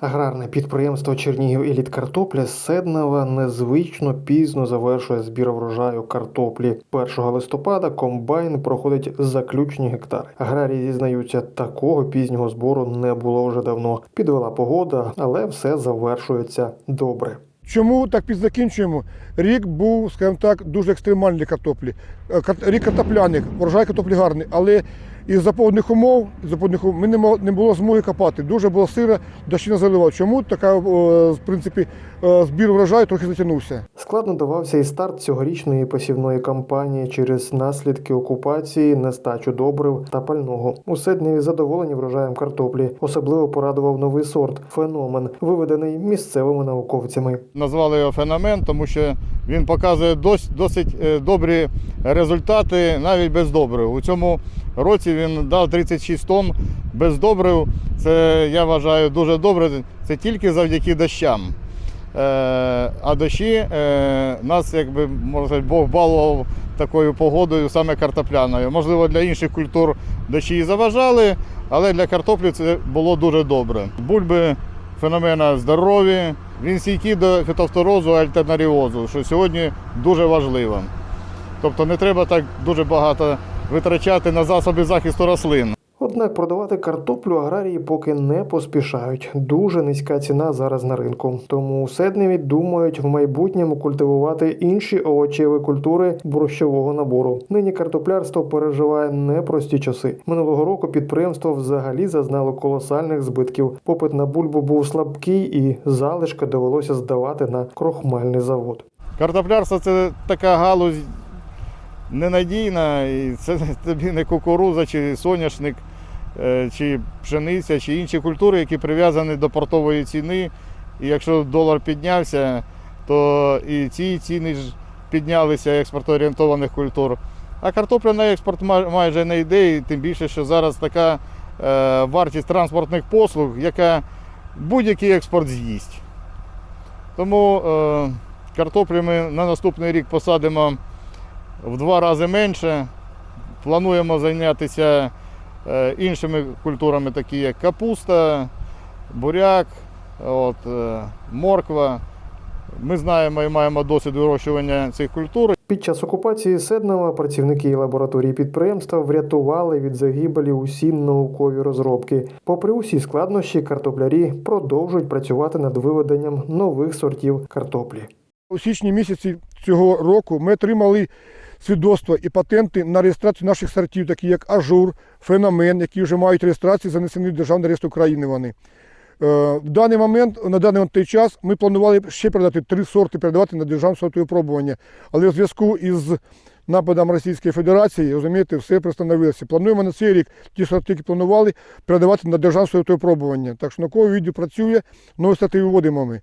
Аграрне підприємство Чернігів Еліт Картопля з незвично пізно завершує збір врожаю картоплі. 1 листопада комбайн проходить заключні гектари. Аграрії зізнаються, такого пізнього збору не було вже давно. Підвела погода, але все завершується добре. Чому так підзакінчуємо? Рік був, скажімо так, дуже екстремальний картоплі. Е, Рік картопляник, врожай картоплі гарний, але із запогодних умов, із запогодних умов ми не, мо- не було змоги копати. Дуже було сиро, дощі не заливав. Чому така, в принципі, е, збір врожаю трохи затягнувся? Складно давався і старт цьогорічної посівної кампанії через наслідки окупації, нестачу добрив та пального. У Седневі задоволені врожаєм картоплі. Особливо порадував новий сорт феномен, виведений місцевими науковцями. Назвали його феномен, тому що він показує дос- досить е, добрі результати навіть без добрив. У цьому році він дав 36 тонн без добрив. Це я вважаю дуже добре. Це тільки завдяки дощам. Е, А дощі е, нас, якби можна сказати, Бог балував такою погодою, саме картопляною. Можливо, для інших культур дощі і заважали, але для картоплі це було дуже добре. Бульби феномена здорові, він стійкий до фітофторозу, альтернаріозу, що сьогодні дуже важливо. Тобто не треба так дуже багато витрачати на засоби захисту рослин. Однак продавати картоплю аграрії поки не поспішають. Дуже низька ціна зараз на ринку. Тому у Седневі думають в майбутньому культивувати інші овочеві культури борщового набору. Нині картоплярство переживає непрості часи. Минулого року підприємство взагалі зазнало колосальних збитків. Попит на бульбу був слабкий, і залишки довелося здавати на крохмальний завод. Картоплярство це така галузь ненадійна, і це тобі не кукуруза чи соняшник, чи пшениця, чи інші культури, які прив'язані до портової ціни. І якщо долар піднявся, то і ці ціни ж піднялися експортоорієнтованих культур. А картопля на експорт майже не йде, і тим більше, що зараз така е, вартість транспортних послуг, яка будь-який експорт з'їсть. Тому е, картоплі ми на наступний рік посадимо в два рази менше. Плануємо зайнятися е, іншими культурами, такі як капуста, буряк, от, е, морква. Ми знаємо і маємо досвід вирощування цих культур. Під час окупації Седнева працівники лабораторії підприємства врятували від загибелі усі наукові розробки. Попри усі складнощі, картоплярі продовжують працювати над виведенням нових сортів картоплі. У січні місяці цього року ми отримали свідоцтва і патенти на реєстрацію наших сортів, такі як Ажур, Феномен, які вже мають реєстрацію, занесені в Державний реєстр України вони. Е, В даний момент, на даний той час, ми планували ще передати три сорти, передавати на державне сортове випробування. Але в зв'язку із нападом Російської Федерації, розумієте, все пристановилося. Плануємо на цей рік ті сорти, які планували, передавати на державне сортове випробування. Так що науковий відділ працює, нові сорти виводимо ми.